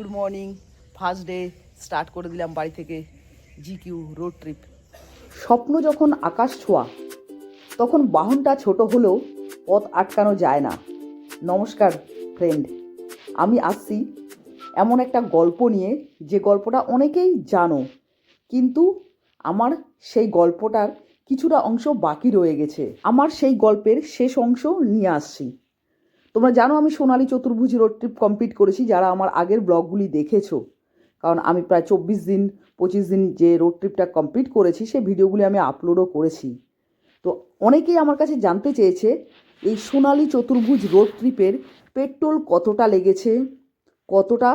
Good morning, first day, start করে দিলাম বাড়ি থেকে জি কিউ রোড ট্রিপ। স্বপ্ন যখন আকাশ ছোঁয়া, তখন বাহনটা ছোট হলেও পথ আটকানো যায় না। নমস্কার ফ্রেন্ড আমি আসছি এমন একটা গল্প নিয়ে, যে গল্পটা অনেকেই জানো, কিন্তু আমার সেই গল্পটার কিছুটা অংশ বাকি রয়ে গেছে। আমার সেই গল্পের শেষ অংশ নিয়ে আসছি। তোমরা জানো আমি সোনালী চতুর্ভুজ রোড ট্রিপ কমপ্লিট করেছি, যারা আমার আগের ব্লগগুলি দেখেছ। কারণ আমি প্রায় চব্বিশ দিন, পঁচিশ দিন যে রোড ট্রিপটা কমপ্লিট করেছি, সেই ভিডিওগুলি আমি আপলোডও করেছি। তো অনেকেই আমার কাছে জানতে চেয়েছে, এই সোনালী চতুর্ভুজ রোড ট্রিপের পেট্রোল কতটা লেগেছে, কতটা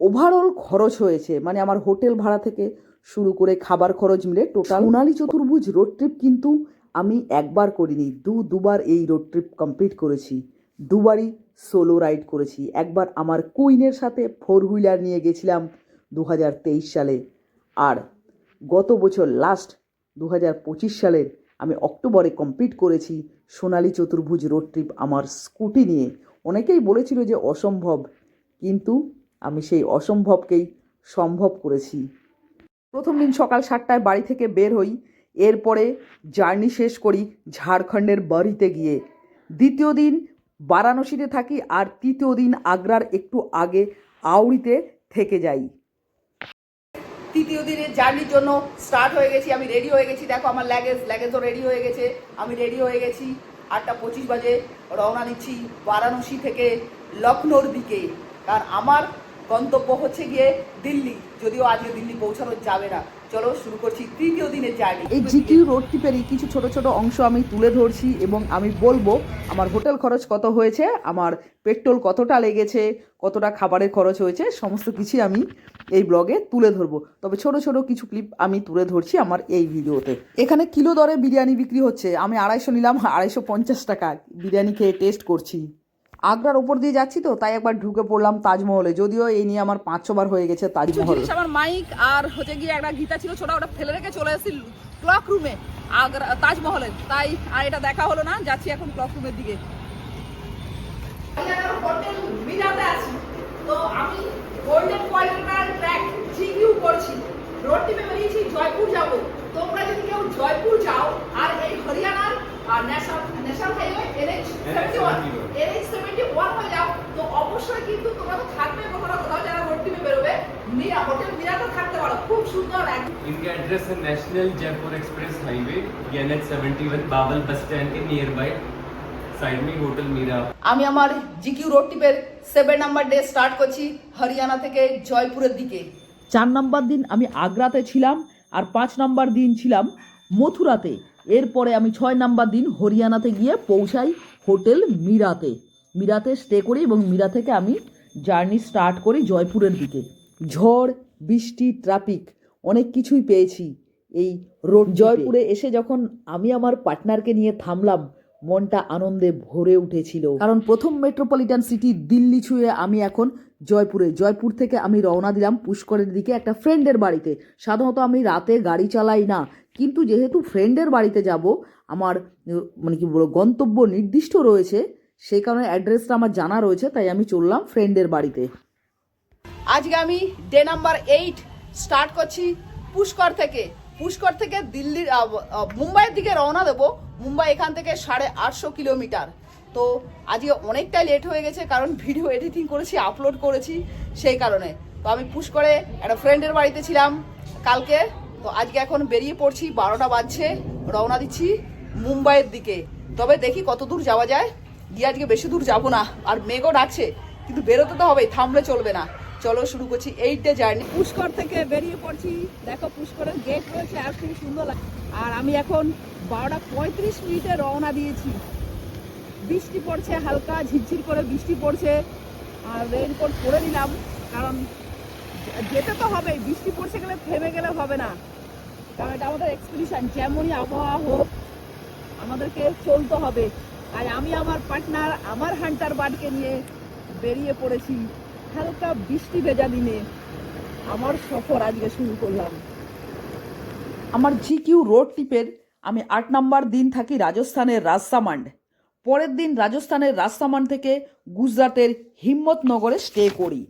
ওভারঅল খরচ হয়েছে? মানে আমার হোটেল ভাড়া থেকে শুরু করে খাবার খরচ মিলে টোটাল সোনালী চতুর্ভুজ রোড ট্রিপ কিন্তু আমি একবার করিনি, দু, দুবার এই রোড ট্রিপ কমপ্লিট করেছি। দুবারই সোলো রাইড করেছি। একবার আমার কুইনের সাথে ফোর হুইলার নিয়ে গেছিলাম দু হাজার তেইশ সালে। আর গত বছর লাস্ট দু হাজার পঁচিশ সালের আমি অক্টোবরে কমপ্লিট করেছি সোনালী চতুর্ভুজ রোড ট্রিপ আমার স্কুটি নিয়ে। অনেকেই বলেছিল যে অসম্ভব, কিন্তু আমি সেই অসম্ভবকেই সম্ভব করেছি। প্রথম দিন সকাল সাতটায় বাড়ি থেকে বের হই, এরপরে জার্নি শেষ করি ঝাড়খণ্ডের বাড়িতে গিয়ে। দ্বিতীয় দিন বারাণসীতে থাকি আর তৃতীয় দিন আগ্রার একটু আগে আউড়িতে থেকে যাই। তৃতীয় দিনের জার্নির জন্য স্টার্ট হয়ে গেছি, আমি রেডি হয়ে গেছি। দেখো আমার ল্যাগেজ ল্যাগেজও রেডি হয়ে গেছে। আমি রেডি হয়ে গেছি। আটটা পঁচিশ বাজে রওনা দিচ্ছি বারাণসী থেকে লখনৌর দিকে। কারণ আমার গন্তব্য হচ্ছে গিয়ে দিল্লি, যদিও আজকে দিল্লি পৌঁছানো যাবে না। চলো শুরু করছি তৃতীয় দিনের জার্নি এই জিকিউ রোড ট্রিপেরই কিছু ছোট ছোট অংশ আমি তুলে ধরছি এবং আমি বলব, আমার হোটেল খরচ কত হয়েছে, আমার পেট্রোল কতটা লেগেছে, কতটা খাবারের খরচ হয়েছে, সমস্ত কিছুই আমি এই ব্লগে তুলে ধরবো। তবে ছোট ছোট কিছু ক্লিপ আমি তুলে ধরছি আমার এই ভিডিওতে। এখানে কিলো দরে বিরিয়ানি বিক্রি হচ্ছে, আমি আড়াইশো নিলাম, আড়াইশো পঞ্চাশ টাকা বিরিয়ানি খেয়ে টেস্ট করছি। আগ্রার ওপর দিয়ে যাচ্ছি তো তাই একবার ঢুকে পড়লাম তাজমহলে। যদিও এই নিয়ে আমার পাঁচ ছবার হয়ে গেছে তাজমহল। আমার মাইক আর হচ্ছে গিয়ে একটা গীতা ছিল ছোটা ওটা ফেলে রেখে চলে এসেছি ক্লক রুমে আগ্রা তাজমহলে। তাই আর এটা দেখা হলো না যাচ্ছি এখন ক্লক রুমের দিকে। আছি তো আমি গোল্ডেন ট্র্যাক করছি। রোড টিপে বেরিয়েছি জয়পুর যাব। তোমরা যদি কেউ জয়পুর যাও আর এই হরিয়ানার national national highway NH seventy one NH seventy one হয়ে যাও তো অবশ্যই কিন্তু তোমরা তো থাকবে কোথাও না কোথাও যারা রোড টিপে বেরোবে মিরা হোটেল মিরাতে থাকতে পারো খুব সুন্দর এক इनका एड्रेस है national Jaipur express highway N H seventy one Bawal bus stand के नियर बाय साइड में होटल मीरा আমি আমার জিকিউ রোড ট্রিপের সেভেন নাম্বার ডে স্টার্ট করছি হরিয়ানা থেকে জয়পুরের দিকে চার নাম্বার দিন আমি আগ্রাতে ছিলাম আর পাঁচ নাম্বার দিন ছিলাম মথুরাতে এরপরে আমি ছয় নাম্বার দিন হরিয়ানাতে গিয়ে পৌঁছাই হোটেল মিরাতে। মিরাতে স্টে করি এবং মিরা থেকে আমি জার্নি স্টার্ট করি জয়পুরের দিকে। ঝড়, বৃষ্টি ট্রাফিক অনেক কিছুই পেয়েছি এই রোড জয়পুরে এসে যখন আমি আমার পার্টনারকে নিয়ে থামলাম, মনটা আনন্দে ভরে উঠেছিল। কারণ প্রথম মেট্রোপলিটন সিটি দিল্লি ছুঁয়ে আমি এখন জয়পুরে। জয়পুর থেকে আমি রওনা দিলাম পুষ্করের দিকে একটা ফ্রেন্ডের বাড়িতে। সাধারণত আমি রাতে গাড়ি চালাই না। কিন্তু যেহেতু ফ্রেন্ডের বাড়িতে যাব, আমার মানে কি বলব, গন্তব্য নির্দিষ্ট রয়েছে, সেই কারণে অ্যাড্রেসটা আমার জানা রয়েছে, তাই আমি চললাম ফ্রেন্ডের বাড়িতে। আজকে আমি ডে নাম্বার এইট স্টার্ট করছি পুষ্কর থেকে। পুষ্কর থেকে দিল্লির মুম্বাইয়ের দিকে রওনা দেবো। মুম্বাই এখান থেকে সাড়ে আটশো কিলোমিটার। তো আজকে অনেকটাই লেট হয়ে গেছে কারণ ভিডিও এডিটিং করেছি আপলোড করেছি সেই কারণে। তো আমি পুষ্করে একটা ফ্রেন্ডের বাড়িতে ছিলাম কালকে। তো আজকে এখন বেরিয়ে পড়ছি, বারোটা বাজছে, রওনা দিচ্ছি মুম্বাইয়ের দিকে। তবে দেখি কত দূর যাওয়া যায়। গিয়ে আজকে বেশি দূর যাব না, আর মেঘও ডাকছে, কিন্তু বেরোতে তো হবেই, থামলে চলবে না। চলো শুরু করছি এইট ডে জার্নি পুষ্কর থেকে বেরিয়ে পড়ছি। দেখো পুষ্করের গেট রয়েছে আর খুব সুন্দর আর আমি এখন বারোটা পঁয়ত্রিশ মিনিটে রওনা দিয়েছি। বৃষ্টি পড়ছে, হালকা ঝিরঝির করে বৃষ্টি পড়ছে। আর রেইনকোট পরে নিলাম, কারণ যেতে তো হবেই, বৃষ্টি পড়ছে গেলে থেমে গেলে হবে না। কারণ এটা আমাদের এক্সপিডিশন যেমনই আবহাওয়া হোক, আমাদেরকে চলতে হবে। তাই আমি আমার পার্টনার আমার হান্টার বার্ডকে নিয়ে বেরিয়ে পড়েছি, হালকা বৃষ্টি ভেজা দিনে। আমার সফর আজকে শুরু করলাম। আমার জি কিউ রোড ট্রিপের আমি আট নাম্বার দিন থাকি রাজস্থানের রাজসামান্ড। পরের দিন রাজস্থানের রাজসামান্ড থেকে গুজরাটের হিম্মতনগরে স্টে করি।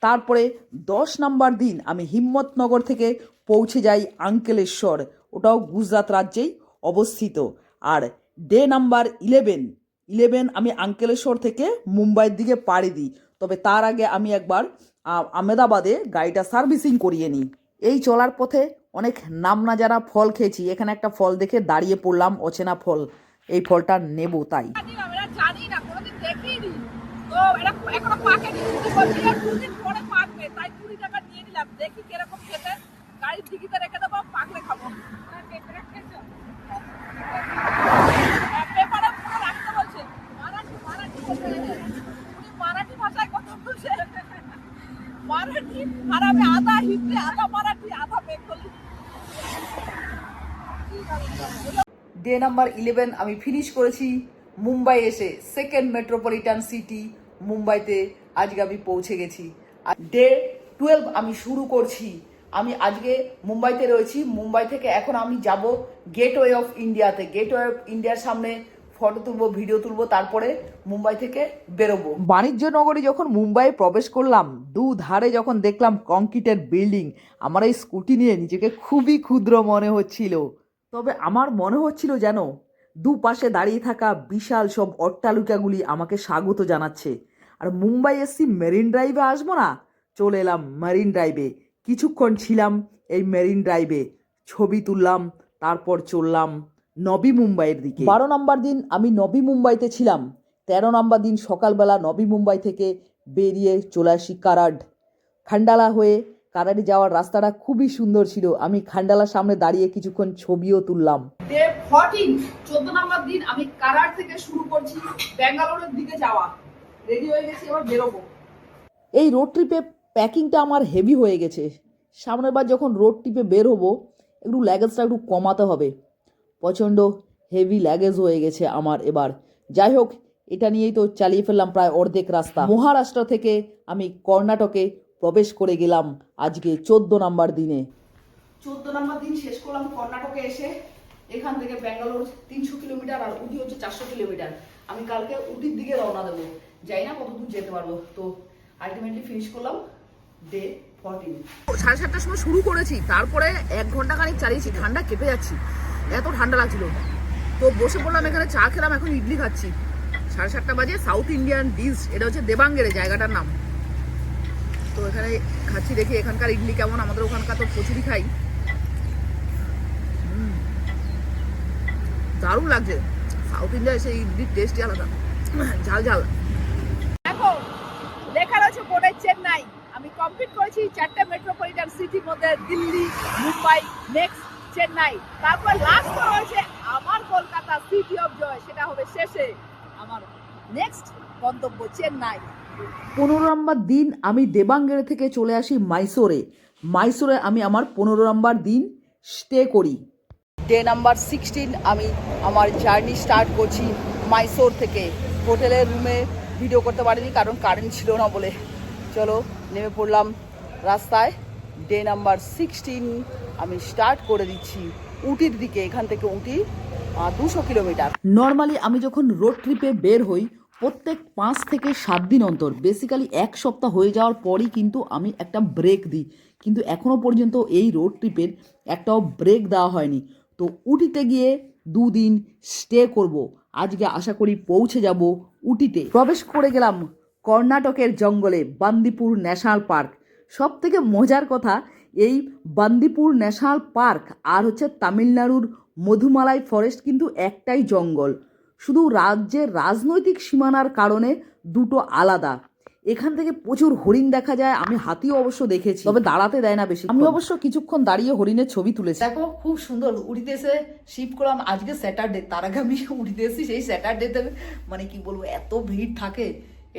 তারপরে দশ নাম্বার দিন আমি হিম্মতনগর থেকে পৌঁছে যাই আঙ্কেলেশ্বর। ওটাও গুজরাট রাজ্যেই অবস্থিত। আর ডে নাম্বার ইলেভেন ইলেভেন আমি আঙ্কেলেশ্বর থেকে মুম্বাইয়ের দিকে পাড়ি দিই। তবে তার আগে আমি একবার আহ, আমেদাবাদে গাড়িটা সার্ভিসিং করিয়ে নিই। এই চলার পথে অনেক নাম না জানা ফল খেয়েছি। এখানে একটা ফল দেখে দাঁড়িয়ে পড়লাম অচেনা ফল। এই ফলটা নেব তাই। জানিলাম, এরা জানি না কোনোদিন দেখিনি। তো এরা এখনও পাকেনি কিন্তু বলছি যে দুদিন পরে পাকবে তাই কুড়ি টাকা নিয়ে নিলাম। দেখি কীরকম খেতে। গাড়ির টিকিটে রেখে দেবো পাকলে খাব। পেপারে পুরো রাখতে বলছে। মারাঠি মারাঠি মারাঠি ভাষায় কথা বলছে। মারাঠি আর আমি আধা হিন্দি আধা মারাঠি আধা বেঙ্গলি। ডে নাম্বার ইলেভেন আমি ফিনিশ করেছি মুম্বাই এসে সেকেন্ড মেট্রোপলিটান সিটি মুম্বাইতে। আজকে আমি পৌঁছে গেছি। আর ডে টুয়েলভ আমি শুরু করছি। আমি আজকে মুম্বাইতে রয়েছি। মুম্বাই থেকে এখন আমি যাব গেটওয়ে অফ ইন্ডিয়াতে গেটওয়ে অফ ইন্ডিয়ার সামনে ফটো তুলবো ভিডিও তুলবো, তারপরে মুম্বাই থেকে বেরোবো। বাণিজ্য নগরী যখন মুম্বাই প্রবেশ করলাম দু ধারে যখন দেখলাম কংক্রিটের বিল্ডিং আমার এই স্কুটি নিয়ে নিজেকে খুবই ক্ষুদ্র মনে হচ্ছিল। তবে আমার মনে হচ্ছিল যেন দুপাশে দাঁড়িয়ে থাকা বিশাল সব অট্টালিকাগুলি আমাকে স্বাগত জানাচ্ছে। আর মুম্বাই এসছি মেরিন ড্রাইভে আসব না? চলে এলাম মেরিন ড্রাইভে। কিছুক্ষণ ছিলাম এই মেরিন ড্রাইভে। ছবি তুললাম, তারপর চললাম নবী মুম্বাইয়ের দিকে। বারো নম্বর দিন আমি নবী মুম্বাইতে ছিলাম। তেরো নম্বর দিন সকালবেলা নবী মুম্বাই থেকে বেরিয়ে চলে আসি কারাড। খান্ডালা হয়ে কারাডি যাওয়ার রাস্তাটা খুবই সুন্দর ছিল। আমি খান্ডালার সামনে দাঁড়িয়ে কিছুক্ষণ ছবিও তুললাম। চোদ্দ নম্বর দিন আমি কারার থেকে শুরু করছি ব্যাঙ্গালোরের দিকে যাওয়া। রেডি হয়ে গেছি এবার বেরোবো। এই রোড ট্রিপে প্যাকিংটা আমার হেভি হয়ে গেছে। সামনের বার যখন রোড ট্রিপে বের হব একটু ল্যাগেজটা একটু কমাতে হবে। প্রচণ্ড হেভি ল্যাগেজ হয়ে গেছে আমার এবার। যাই হোক এটা নিয়েই তো চালিয়ে ফেললাম প্রায় অর্ধেক রাস্তা। মহারাষ্ট্র থেকে আমি কর্ণাটকে প্রবেশ করে গেলাম আজকে চোদ্দ নাম্বার দিনে। চোদ্দ নাম্বার দিন শেষ করলাম কর্ণাটকে এসে। এখান থেকে ব্যাঙ্গালোর তিনশো কিলোমিটার আর উটি হচ্ছে চারশো কিলোমিটার। আমি কালকে উটির দিকে রওনা দেবো। যাই না কত দূর যেতে পারব? তো আলটিমেটলি ফিনিশ করলাম ডে ফর্টিন সাড়ে সাতটার সময় শুরু করেছি তারপরে এক ঘণ্টা খানিক চালিয়েছি ঠান্ডা কেঁপে যাচ্ছি। এত ঠান্ডা লাগছিল। তো বসে পড়লাম এখানে চা খেলাম এখন ইডলি খাচ্ছি। সাড়ে সাতটা বাজে সাউথ ইন্ডিয়ান ডিশ এটা হচ্ছে দেবাঙ্গের জায়গাটার নাম। তো এখানে খাচ্ছি দেখি এখানকার ইডলি কেমন, আমাদের ওখানকার তো প্রচুরই খাই। দারুণ লাগছে। সাউথ ইন্ডিয়ায় সেই ইডলির টেস্টই আলাদা। ঝাল ঝাল। দেখো লেখা রয়েছে বোর্ডে চেন্নাই। আমি কমপ্লিট করেছি চারটে মেট্রোপলিটন সিটির মধ্যে, দিল্লি, মুম্বাই নেক্সট চেন্নাই। তারপর লাস্ট রয়েছে আমার কলকাতা সিটি অফ জয় সেটা হবে শেষে। আমার নেক্সট গন্তব্য চেন্নাই। পনেরো নম্বর দিন আমি দেবাঙ্গের থেকে চলে আসি মাইসোরে। মাইসোরে আমি আমার পনেরো নম্বর দিন স্টে করি। ডে নাম্বার সিক্সটিন আমি আমার জার্নি স্টার্ট করছি মাইসোর থেকে। হোটেলের রুমে ভিডিও করতে পারিনি কারণ কারেন্ট ছিল না বলে। চলো নেমে পড়লাম রাস্তায়। ডে নাম্বার সিক্সটিন আমি স্টার্ট করে দিচ্ছি উটির দিকে এখান থেকে উটি দুশো কিলোমিটার। নর্মালি আমি যখন রোড ট্রিপে বের হই প্রত্যেক পাঁচ থেকে সাত দিন অন্তর বেসিক্যালি এক সপ্তাহ হয়ে যাওয়ার পরই কিন্তু আমি একটা ব্রেক দিই। কিন্তু এখনও পর্যন্ত এই রোড ট্রিপের একটাও ব্রেক দেওয়া হয়নি। তো উটিতে গিয়ে দুদিন স্টে করব। আজকে আশা করি পৌঁছে যাব উটিতে। প্রবেশ করে গেলাম কর্ণাটকের জঙ্গলে, বান্দিপুর ন্যাশনাল পার্ক সব থেকে মজার কথা, এই বান্দিপুর ন্যাশনাল পার্ক আর হচ্ছে তামিলনাড়ুর মধুমালাই ফরেস্ট কিন্তু একটাই জঙ্গল। শুধু রাজ্যের রাজনৈতিক সীমানার কারণে দুটো আলাদা। এখান থেকে প্রচুর হরিণ দেখা যায় আমি হাতিও অবশ্য দেখেছি। তবে দাঁড়াতে দেয় না বেশি আমি অবশ্য কিছুক্ষণ দাঁড়িয়ে হরিণের ছবি তুলেছি। দেখো খুব সুন্দর উড়িতে এসে শিফট করলাম আজকে স্যাটারডে তার আগে আমি উড়িতে এসেছি সেই স্যাটারডেতে মানে কি বলব এত ভিড় থাকে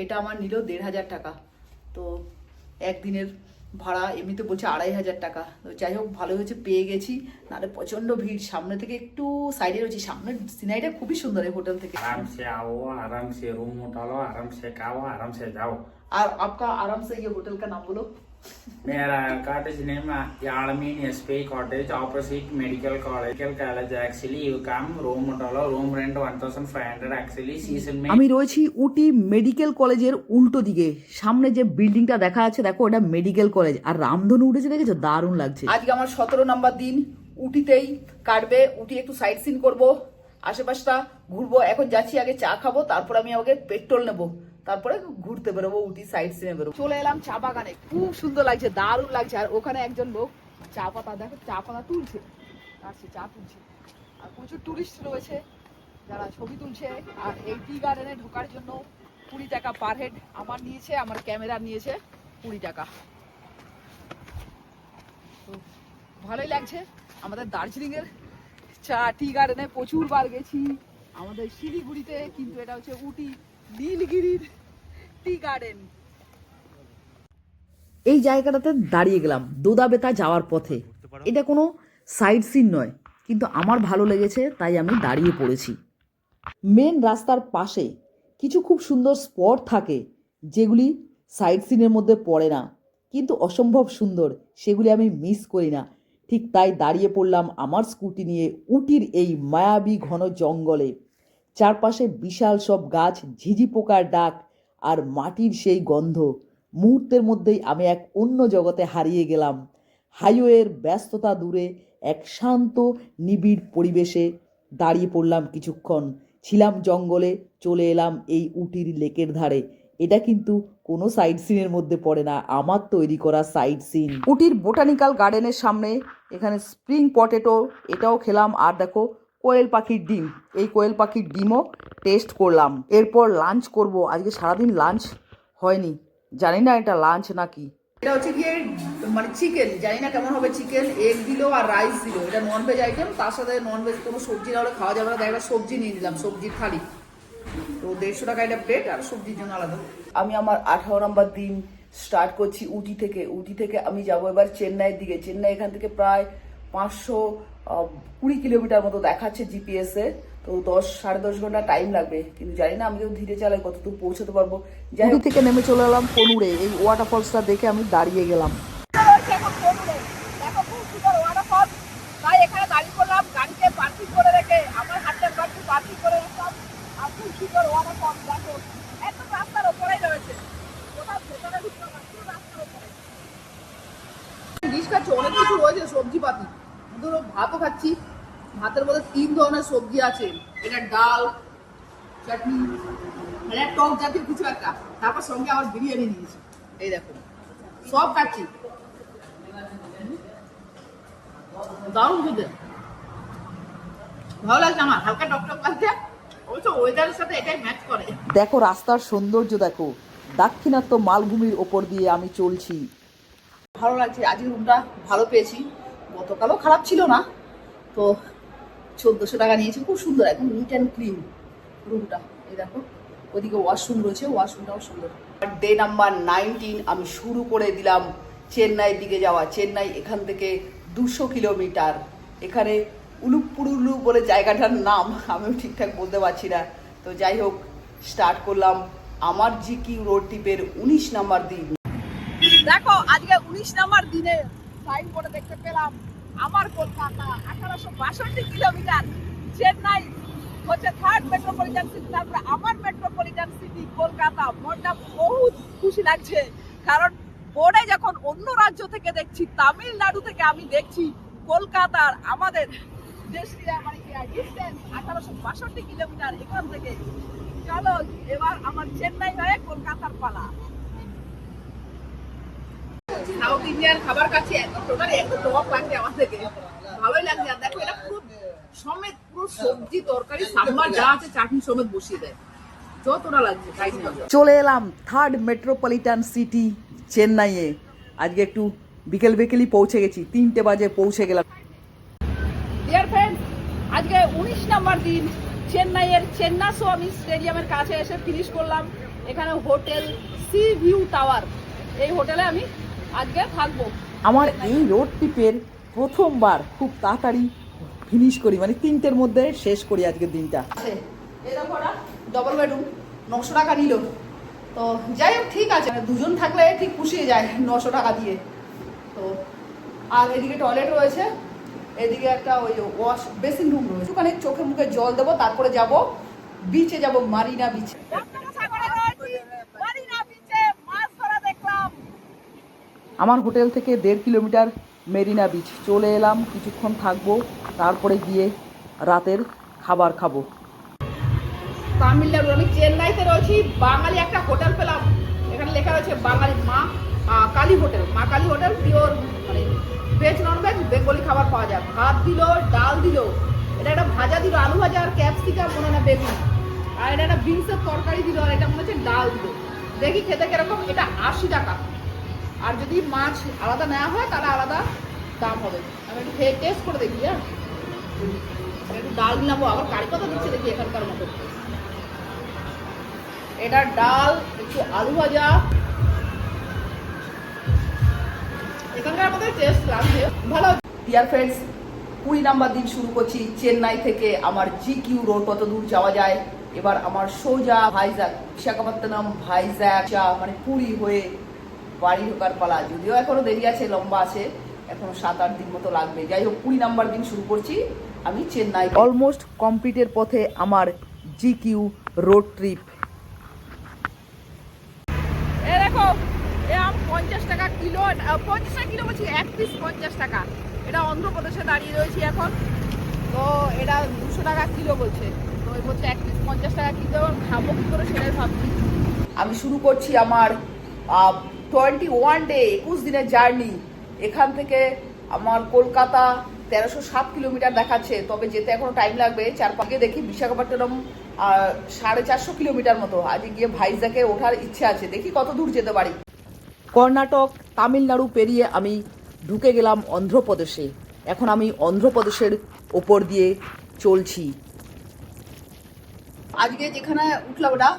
এটা আমার নিল দেড় হাজার টাকা। তো একদিনের ভাড়া এমনিতে বলছে আড়াই হাজার টাকা। তো যাই হোক ভালো হয়েছে পেয়ে গেছি। নাহলে প্রচণ্ড ভিড়। সামনে থেকে একটু সাইডে রয়েছে। সামনের সিনারিটা খুবই সুন্দর এই হোটেল থেকে। আরামসে আও আরামসে রুম ওঠালো আরামসে খাও আরামসে যাও। আর আপকা আরামসে ইয়ে হোটেল কা নাম বলো। Mera cottage name Yalamin SP cottage opposite medical college. Medical college actually you come room dollar room rent 1500 actually season আমি রয়েছি উটি মেডিকেল কলেজের উল্টো দিকে। সামনে যে বিল্ডিংটা দেখা যাচ্ছে দেখো এটা মেডিকেল কলেজ আর রামধনু উঠেছে দেখেছ? দারুণ লাগছে। আজকে আমার 17 নম্বর দিন। উটিতেই কাটবে। উটি একটু সাইট সিন করব। আশেপাশটা ঘুরবো। এখন যাচ্ছি আগে চা খাব। তারপর আমি আগে পেট্রোল নেব। তারপরে ঘুরতে বেরোবো উটি সাইড সিনে বেরোবো। চলে এলাম চা বাগানে। খুব সুন্দর লাগছে, দারুণ লাগছে। আর ওখানে একজন লোক চা পাতা দেখো, চা পাতা তুলছে। কাটছে চা তুলছে। আর প্রচুর টুরিস্ট রয়েছে যারা ছবি তুলছে। আর এই টি গার্ডেনে ঢোকার জন্য কুড়ি টাকা পার হেড আমার নিয়েছে, আমার ক্যামেরা নিয়েছে কুড়ি টাকা। ভালোই লাগছে। আমাদের দার্জিলিং এর চা টি গার্ডেনে প্রচুর বার গেছি। আমাদের শিলিগুড়িতে, কিন্তু এটা হচ্ছে উটি নীলগিরির টি গার্ডেন। এই জায়গাটাতে দাঁড়িয়ে গেলাম, দোদাবেতা যাওয়ার পথে। এটা কোনো সাইড সিন নয়, কিন্তু আমার ভালো লেগেছে, তাই আমি দাঁড়িয়ে পড়েছি। মেন রাস্তার পাশে কিছু খুব সুন্দর স্পট থাকে, যেগুলি সাইড সিনের মধ্যে পড়ে না, কিন্তু অসম্ভব সুন্দর, সেগুলি আমি মিস করি না। ঠিক তাই দাঁড়িয়ে পড়লাম আমার স্কুটি নিয়ে উটির এই মায়াবী ঘন জঙ্গলে। চারপাশে বিশাল সব গাছ, ঝিঝি পোকার ডাক আর মাটির সেই গন্ধ। মুহূর্তের মধ্যেই আমি এক অন্য জগতে হারিয়ে গেলাম। হাইওয়ের ব্যস্ততা দূরে এক শান্ত, নিবিড় পরিবেশে দাঁড়িয়ে পড়লাম কিছুক্ষণ। ছিলাম জঙ্গলে, চলে এলাম এই উটির লেকের ধারে। এটা কিন্তু কোনো সাইড সিনের মধ্যে পড়ে না, আমার তৈরি করা সাইড সিন। উটির বোটানিক্যাল গার্ডেনের সামনে এখানে স্প্রিং পটেটো, এটাও খেলাম। আর দেখো কোয়েল পাখির ডিম। এই কোয়েল পাখির ডিমও টেস্ট করলাম। এরপর লাঞ্চ করব। আজকে সারাদিন লাঞ্চ হয়নি। জানি না এটা লাঞ্চ নাকি এটা হচ্ছে গিয়ে মানে চিকেন জানি না কেমন হবে চিকেন এগ দিলো আর রাইস দিলো। এটা ননভেজ আইটেম তার সাথে ননভেজ কোনো সবজি না হলে খাওয়া যাবে না। তাই একটা সবজি নিয়ে নিলাম সবজির থালি। তো দেড়শো টাকা এটা প্লেট আর সবজির জন্য আলাদা। আমি আমার আঠারো নম্বর দিন স্টার্ট করছি উটি থেকে। উটি থেকে আমি যাব এবার চেন্নাইয়ের দিকে। চেন্নাই এখান থেকে প্রায় পাঁচশো কুড়ি কিলোমিটার মতো দেখাচ্ছে জিপিএস এ। তো দশ সাড়ে দশ ঘণ্টা টাইম লাগবে। কিন্তু জানি না আমি যদি ধীরে চালাই কতদূর পৌঁছতে পারব। যাই থেকে নেমে চলে এলাম পনুরে এই ওয়াটারফলসটা দেখে আমি দাঁড়িয়ে গেলাম। অনেক কিছু রয়েছে সবজি পাতি ধরো ভাতও খাচ্ছি। ভাতের মধ্যে তিন ধরনের সবজি আছে। এটা ডাল চাটনি মানে টক জাতীয় কিছু একটা। তারপর সঙ্গে আবার বিরিয়ানি নিয়েছি। এই দেখো সব খাচ্ছি। দারুণ খেতে। ভালো লাগছে আমার হালকা টকটক লাগছে। অবশ্য ওয়েদারের সাথে এটাই ম্যাচ করে। দেখো রাস্তার সৌন্দর্য দেখো। দাক্ষিণাত্য মালভূমির ওপর দিয়ে আমি চলছি। ভালো লাগছে আজকে রুমটা ভালো পেয়েছি। গতকালও খারাপ ছিল না। তো চোদ্দোশো টাকা নিয়েছে, খুব সুন্দর একদম নিট অ্যান্ড ক্লিন রুমটা এই দেখো, ওদিকে ওয়াশরুম রয়েছে ওয়াশরুমটাও সুন্দর। ডে নাম্বার নাইনটিন আমি শুরু করে দিলাম চেন্নাইয়ের দিকে যাওয়া। চেন্নাই এখান থেকে দুশো কিলোমিটার। এখানে উলুপুরুলু বলে জায়গাটার নাম আমিও ঠিকঠাক বলতে পারছি না। তো যাই হোক স্টার্ট করলাম আমার জি কিউ রোড ট্রিপের উনিশ নাম্বার দিন। দেখো, আজকে উনিশ নাম্বার দিনে সাইন বোর্ডে দেখতে পেলাম। আমার কলকাতা আঠারোশো বাষট্টি কিলোমিটার চেন্নাই হচ্ছে থার্ড মেট্রোপলিটন সিটি তারপরে আমার মেট্রোপলিটন সিটি কলকাতা। মনটা বহুত খুশি লাগছে, কারণ বোর্ডে যখন অন্য রাজ্য থেকে দেখছি, তামিলনাড়ু থেকে আমি দেখছি, কলকাতার আমাদের আঠারোশো বাষট্টি কিলোমিটার এখান থেকে। চলো, এবার আমার চেন্নাই হয়ে কলকাতার পালা। সাউথ ইন্ডিয়ান খাবার খাচ্ছি টোটালি একদম টক লাগছে আমার থেকে ভালোই লাগছে। আর দেখো এটা পুরো সমেত পুরো সবজি তরকারি সাম্বার যা আছে চাটনি সমেত বসিয়ে দেয়। চলে এলাম থার্ড মেট্রোপলিটন সিটি চেন্নাইয়ে। আজকে একটু বিকেল বিকেলই পৌঁছে গেছি। তিনটে বাজে পৌঁছে গেলাম। ডিয়ার ফ্রেন্ডস আজকে উনিশ নাম্বার দিন। চেন্নাইয়ের চেন্নাস্বামী স্টেডিয়ামের কাছে এসে ফিনিশ করলাম। এখানে হোটেল সি ভিউ টাওয়ার এই হোটেলে আমি আজকে থাকব আমার এই রোড ট্রিপের প্রথমবার খুব তাড়াতাড়ি ফিনিশ করি মানে তিনটের মধ্যে শেষ করি আজকের দিনটা। ডবল বেডরুম নশো টাকা নিল। তো যাই হোক ঠিক আছে। মানে দুজন থাকলে ঠিক পুষিয়ে যায় নশো টাকা দিয়ে। তো আর এদিকে টয়লেট রয়েছে এদিকে একটা ওই ওয়াশ বেসিন রুম রয়েছে। ওখানে চোখে মুখে জল দেবো তারপরে যাব। বিচে যাব মারিনা বিচে আমার হোটেল থেকে দেড় কিলোমিটার মেরিনা বিচ চলে এলাম, কিছুক্ষণ থাকব, তারপরে গিয়ে রাতের খাবার খাব। তামিলনাড়ু আমি চেন্নাইতে রয়েছি, বাঙালি একটা হোটেল পেলাম। এখানে লেখা রয়েছে বাঙালি Maa Kali hotel. Maa Kali hotel, pure মানে ভেজ নন ভেজ বেঙ্গলি খাবার পাওয়া যায়। ভাত দিল, ডাল দিল। এটা একটা ভাজা দিল, আলু ভাজা আর ক্যাপসিকাম, মনে না, বেগুন। আর এটা একটা বিনসের তরকারি দিল, আর এটা মনে হচ্ছে ডাল দিল। দেখি খেতে কীরকম, এটা আশি টাকা। আর যদি মাছ আলাদা নেওয়া হয়, তাহলে আলাদা দাম হবে। আমি একটু খেয়ে টেস্ট করে দেখি হ্যাঁ? একটু ডাল নিলাম আবার কারি দিচ্ছে দেখি এখানকার মতো। এটা ডাল, একটু আলু ভাজা। এখানকার মধ্যে টেস্ট লাগছে ভালো। ডিয়ার ফ্রেন্ডস কুড়ি নাম্বার দিন শুরু করছি চেন্নাই থেকে। আমার জি কিউ রোড কত দূর যাওয়া যায়? এবার আমার সোজা ভাইজাগ বিশাখাপত্তনম ভাইজাগ যা মানে পুরী হয়ে বাড়ি ঢোকার পালা। যদিও এখনও দেরি আছে লম্বা আছে এখনও সাত আট দিন মতো লাগবে। যাই হোক কুড়ি নাম্বার দিন শুরু করছি। আমি চেন্নাই। অলমোস্ট কমপ্লিটের পথে আমার জি কিউ রোড ট্রিপ। এ দেখো এ আম পঞ্চাশ টাকা কিলো পঞ্চাশ টাকা কিলো বলছি এক পিস পঞ্চাশ টাকা। এটা অন্ধ্রপ্রদেশে দাঁড়িয়ে রয়েছি এখন। তো এটা দুশো টাকা কিলো বলছে। তো এ বলছে এক পিস পঞ্চাশ টাকা কিলো খাব কি করে সেটাই ভাবছি। আমি শুরু করছি আমার টোয়েন্টি ওয়ান ডে একুশ দিনের জার্নি এখান থেকে আমার কলকাতা তেরোশো সাত কিলোমিটার দেখাচ্ছে। তবে যেতে এখনও টাইম লাগবে। চার পাঁচে দেখি বিশাখাপট্টনম সাড়ে চারশো কিলোমিটার মতো। আজ গিয়ে ভাইজাকে ওঠার ইচ্ছে আছে। দেখি কত দূর যেতে পারি। কর্ণাটক, তামিলনাড়ু পেরিয়ে আমি ঢুকে গেলাম অন্ধ্রপ্রদেশে। এখন আমি অন্ধ্রপ্রদেশের ওপর দিয়ে চলছি। আজকে যেখানে উঠলাম ওটা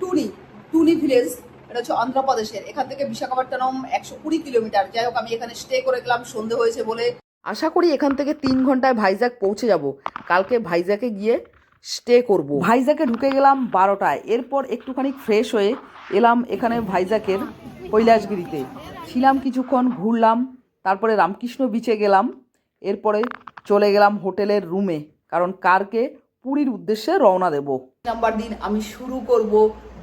টুনি টুনি ভিলেজ। এটা হচ্ছে অন্ধ্রপ্রদেশের। এখান থেকে বিশাখাপট্টনম একশো কুড়ি কিলোমিটার। যাই হোক আমি এখানে স্টে করে গেলাম সন্ধে হয়েছে বলে। আশা করি এখান থেকে তিন ঘন্টায় ভাইজাগ পৌঁছে যাব। কালকে ভাইজাকে গিয়ে স্টে করব। ভাইজাকে ঢুকে গেলাম বারোটায়। এরপর একটুখানি ফ্রেশ হয়ে এলাম এখানে ভাইজাকের কৈলাসগিরিতে। ছিলাম কিছুক্ষণ ঘুরলাম তারপরে রামকৃষ্ণ বিচে গেলাম। এরপরে চলে গেলাম হোটেলের রুমে কারণ কারকে পুরীর উদ্দেশ্যে রওনা দেব। নাম্বার দিন আমি শুরু করব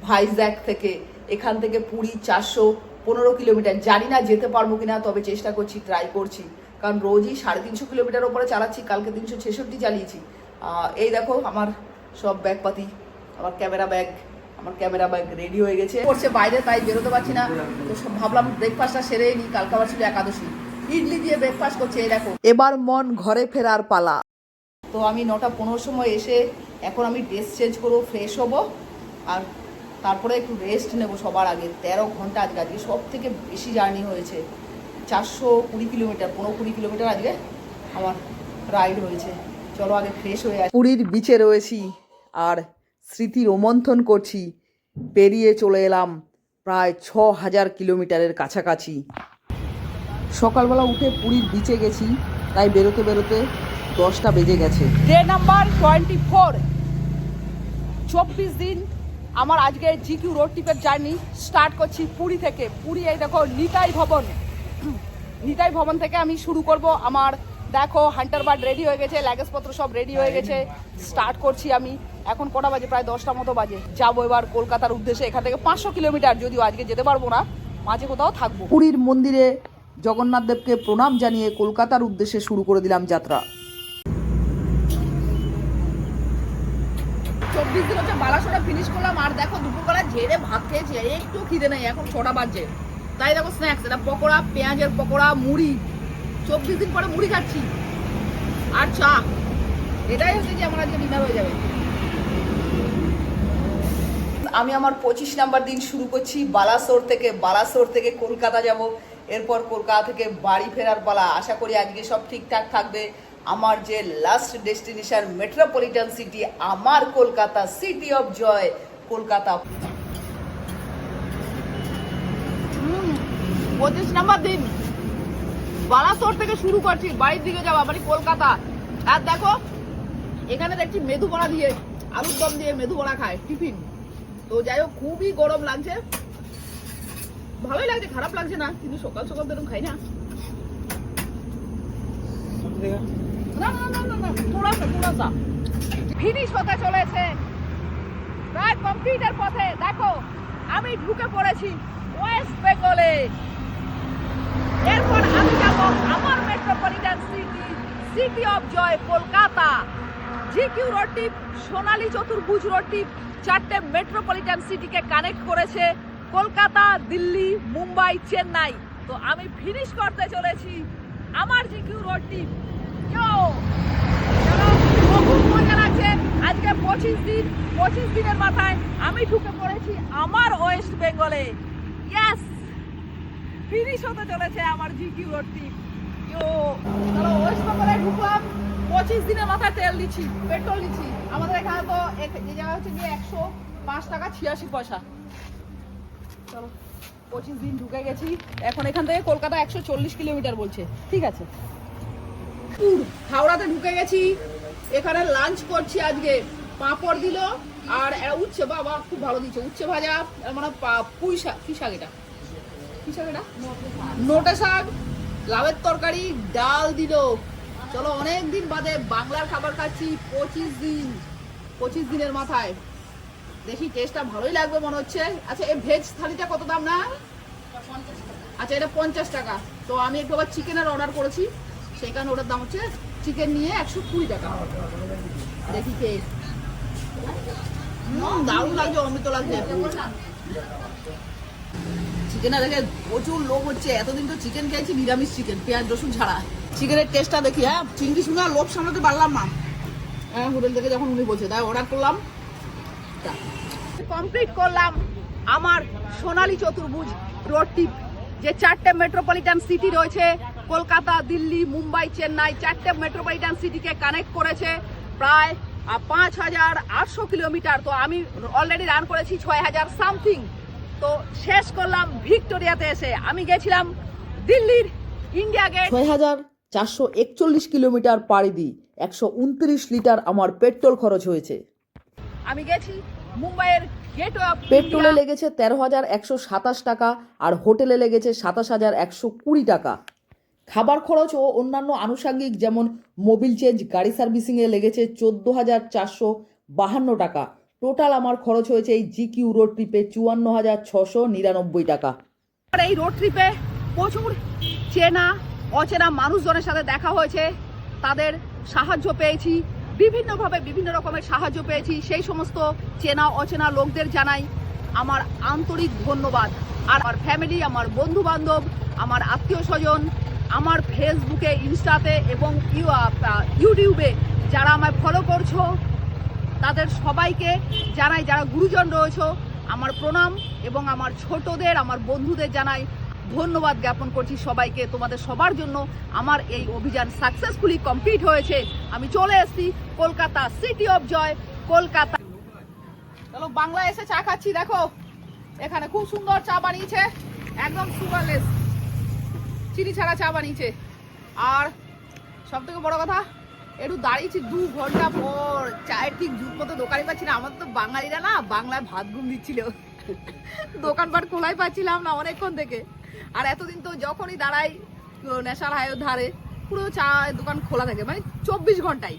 ভাইজ্যাক থেকে। এখান থেকে পুরী চারশো পনেরো কিলোমিটার। জানি না যেতে পারব কিনা, তবে চেষ্টা করছি ট্রাই করছি। কারণ রোজই সাড়ে তিনশো কিলোমিটার ওপরে চালাচ্ছি, কালকে তিনশো ছেষট্টি চালিয়েছি। এই দেখো, আমার সব ব্যাগপাতি, আমার ক্যামেরা ব্যাগ, আমার ক্যামেরা ব্যাগ রেডি হয়ে গেছে। করছে বাইরে, তাই বেরোতে পারছি না। তো সব ভাবলাম ব্রেকফাস্টটা সেরে নিই কালকে আবার ছিল একাদশী। ইডলি দিয়ে ব্রেকফাস্ট করছে, এই দেখো। এবার মন ঘরে ফেরার পালা। তো আমি নটা পনেরো সময় এসে এখন আমি ড্রেস চেঞ্জ করব ফ্রেশ হব, আর তারপরে একটু রেস্ট নেব সবার আগে। তেরো ঘণ্টা আজকে আজকে সব থেকে বেশি জার্নি হয়েছে। চারশো কুড়ি কিলোমিটার পনেরো কুড়ি কিলোমিটার আজকে আমার রাইড হয়েছে চলো আগে ফ্রেশ হয়ে পুরীর বিচে রয়েছি আর স্মৃতি রোমন্থন করছি। পেরিয়ে চলে এলাম প্রায় ছ হাজার কিলোমিটারের কাছাকাছি। সকালবেলা উঠে পুরীর বিচে গেছি তাই বেরোতে বেরোতে দশটা বেজে গেছে। ডে নাম্বার টোয়েন্টি ফোর চব্বিশ দিন আমার আজকে জিকিউ রোড ট্রিপের জার্নি স্টার্ট করছি পুরী থেকে। পুরী এই দেখো নিতাই ভবন। নিতাই ভবন থেকে আমি শুরু করব। আমার দেখো হান্টার বার্ড রেডি হয়ে গেছে লাগেজপত্র সব রেডি হয়ে গেছে। স্টার্ট করছি আমি। এখন কটা বাজে? প্রায় দশটা মতো বাজে। যাব এবার কলকাতার উদ্দেশ্যে, এখান থেকে পাঁচশো কিলোমিটার। যদিও আজকে যেতে পারব না, মাঝে কোথাও থাকব। পুরীর মন্দিরে জগন্নাথ দেবকে প্রণাম জানিয়ে কলকাতার উদ্দেশ্যে শুরু করে দিলাম যাত্রা। চব্বিশ দিন হচ্ছে বালাসোটা ফিনিশ করলাম। আর দেখো দুপুরবেলা ঝেড়ে ভাত খেয়েছি একটু খিদে নেই, এখন ছটা বাজে। তাই দেখো স্ন্যাক্স এটা পকোড়া, পেঁয়াজের পকোড়া, মুড়ি। চব্বিশ দিন পরে মুড়ি খাচ্ছি। আর চা। এটাই হচ্ছে যে আমার আজকে ডিনার হয়ে যাবে। আমি আমার পঁচিশ নাম্বার দিন শুরু করছি বালাসোর থেকে বালাসোর থেকে কলকাতা যাব। এরপর কলকাতা থেকে বাড়ি ফেরার পালা। আশা করি আজকে সব ঠিকঠাক থাকবে। আমার যে লাস্ট ডেস্টিনেশন মেট্রোপলিটন সিটি আমার Kolkata city of joy Kolkata. পঁচিশ নাম্বার দিন। বালাসোর থেকে শুরু করছি, বাড়ির দিকে যাওয়া মানে কলকাতা। আর দেখো, এখানে দেখছি মেধু বড়া দিয়ে, আলুর দম দিয়ে মেধু বড়া খায়, টিফিন। তো যাই হোক, খুবই গরম লাগছে। ভালোই লাগছে, খারাপ লাগছে না, কিন্তু সকাল সকাল তো খাই না না না না না না থোড়া সা থোড়া সা ফিনিশ হতে চলেছে। প্রায় কমপ্লিটের পথে, দেখো, আমি ঢুকে পড়েছি ওয়েস্ট বেঙ্গলে। এরপর আমি যাব আমার metropolitan city city of joy Kolkata. GQ রোডটি সোনালী চতুর্ভুজ রোডটি চারটে মেট্রোপলিটন সিটিকে কানেক্ট করেছে কলকাতা, দিল্লি, মুম্বাই, চেন্নাই। তো আমি ফিনিশ করতে চলেছি আমার ইয়ো চলো, খুব মজা লাগছে আজকে পঁচিশ দিন পঁচিশ দিনের মাথায় আমি ঢুকে পড়েছি আমার ওয়েস্ট বেঙ্গলে ইয়েস ফিনিশ হতে চলেছে আমার জিকি রোডটি ইয়ো চলো ওয়েস্ট বেঙ্গলে ঢুকলাম পঁচিশ দিনের মাথায় তেল দিচ্ছি পেট্রোল দিচ্ছি। আমাদের এখানে তো যে জায়গা হচ্ছে গিয়ে একশো পাঁচ টাকা ছিয়াশি পয়সা। চলো। পঁচিশ দিন ঢুকে গেছি। এখন এখান থেকে কলকাতা একশো চল্লিশ কিলোমিটার বলছে। ঠিক আছে? হাওড়াতে ঢুকে গেছি। এখানে লাঞ্চ করছি আজকে। পাঁপড় দিল আর উচ্ছে বাবা, খুব ভালো দিচ্ছে। উচ্ছে ভাজা মানে পুঁই শাক, কি শাক এটা? কি শাক এটা? নোটে শাক লাভের তরকারি, ডাল দিল। চলো, অনেক দিন বাদে বাংলার খাবার খাচ্ছি। পঁচিশ দিন, পঁচিশ দিনের মাথায়। দেখি টেস্টটা ভালোই লাগবে মনে হচ্ছে। আচ্ছা এই ভেজ থালিটা কত দাম না? আচ্ছা এটা পঞ্চাশ টাকা। তো আমি একটু আবার চিকেনের অর্ডার করেছি। সেই কারণে ওটার দাম হচ্ছে চিকেন নিয়ে একশো কুড়ি টাকা। দেখি কে। দারুণ লাগছে, অমৃত লাগছে। চিকেনে দেখে প্রচুর লোক হচ্ছে। এতদিন তো চিকেন খেয়েছি, নিরামিষ চিকেন পেঁয়াজ, রসুন ছাড়া। চিকেনের টেস্টটা দেখি হ্যাঁ চিংড়ি শুনে লোভ সামলাতে পারলাম না। হ্যাঁ হোটেল থেকে যখন উনি বলছে তাই অর্ডার করলাম। কমপ্লিট করলাম আমার সোনালী চতুর্ভুজ রোড টিপ যে চারটে মেট্রোপলিটন সিটি রয়েছে কলকাতা দিল্লি মুম্বাই চেন্নাই চারটে মেট্রোপলিটন সিটিকে কানেক্ট করেছে প্রায় পাঁচ হাজার আটশো কিলোমিটার। তো আমি অলরেডি রান করেছি ছয় হাজার সামথিং তো শেষ করলাম ভিক্টোরিয়াতে এসে। আমি গেছিলাম দিল্লির ইন্ডিয়া গেট ছয় হাজার চারশো একচল্লিশ কিলোমিটার পাড়ি দিই একশো উনত্রিশ লিটার আমার পেট্রোল খরচ হয়েছে। আমি গেছি মুম্বাইয়ের পেট্রোলে লেগেছে তেরো হাজার একশো সাতাশ টাকা আর হোটেলে লেগেছে সাতাশ হাজার একশো কুড়ি টাকা। খাবার খরচ ও অন্যান্য আনুষঙ্গিক যেমন মোবিল চেঞ্জ গাড়ি সার্ভিসিংয়ে লেগেছে চোদ্দ হাজার চারশো বাহান্ন টাকা। টোটাল আমার খরচ হয়েছে এই জি কিউ রোড ট্রিপে চুয়ান্ন হাজার ছশো নিরানব্বই টাকা। আর এই রোড ট্রিপে প্রচুর চেনা অচেনা মানুষজনের সাথে দেখা হয়েছে। তাদের সাহায্য পেয়েছি। বিভিন্নভাবে বিভিন্ন রকমের সাহায্য পেয়েছি। সেই সমস্ত চেনা, অচেনা লোকদের জানাই আমার আন্তরিক ধন্যবাদ। আর আমার ফ্যামিলি আমার বন্ধু বান্ধব আমার আত্মীয় স্বজন আমার ফেসবুকে ইনস্টাতে এবং ইউ- ইউটিউবে যারা আমায় ফলো করছ, তাদের সবাইকে জানাই, যারা গুরুজন রয়েছে, আমার প্রণাম এবং আমার ছোটদের, আমার বন্ধুদের জানাই ধন্যবাদ জ্ঞাপন করছি সবাইকে। তোমাদের সবার জন্য আমার এই অভিযান সাকসেসফুলি কমপ্লিট হয়েছে। আমি চলে এসেছি Kolkata city of joy Kolkata. চলো বাংলা এসে চা খাচ্ছি, দেখো। এখানে খুব সুন্দর চা বানিয়েছে, একদম সুগারলেস। চিনি ছাড়া চা বানিয়েছে। আর সব থেকে বড় কথা, একটু দাঁড়িয়েছি দু ঘণ্টা পর। চায়ের ঠিক জুট মতো দোকানে পাচ্ছি না, আমাদের তো বাঙালিরা না বাংলায় ভাত ঘুম দিচ্ছিল। দোকানপাট খোলাই পাচ্ছিলাম না অনেকক্ষণ থেকে। আর এতদিন তো যখনই দাঁড়াই ন্যাশনাল হাইওয়ে ধারে পুরো চা দোকান খোলা থাকে মানে চব্বিশ ঘন্টাই।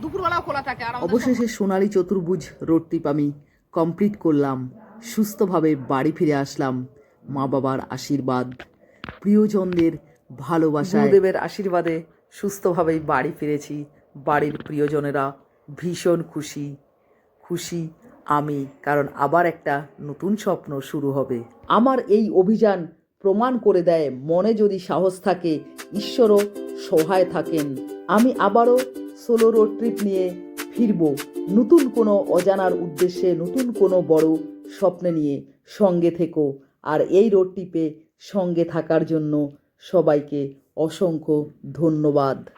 দুপুরবেলাও খোলা থাকে আর অবশেষে সোনালী চতুর্ভুজ রোড ট্রিপ আমি কমপ্লিট করলাম সুস্থভাবে বাড়ি ফিরে আসলাম মা বাবার আশীর্বাদ। প্রিয়জনদের ভালোবাসা গুরুদেবের আশীর্বাদে সুস্থভাবেই বাড়ি ফিরেছি বাড়ির প্রিয়জনেরা ভীষণ খুশি। খুশি আমি, কারণ আবার একটা নতুন স্বপ্ন শুরু হবে। আমার এই অভিযান প্রমাণ করে দেয়, মনে যদি সাহস থাকে, ঈশ্বরও সহায় থাকেন। আমি আবারও সোলো রোড ট্রিপ নিয়ে ফিরব, নতুন কোনো অজানার উদ্দেশ্যে, নতুন কোনো বড় স্বপ্নে নিয়ে সঙ্গে থেকো। আর এই রোড ট্রিপে সঙ্গে থাকার জন্য সবাইকে অসংখ্য ধন্যবাদ।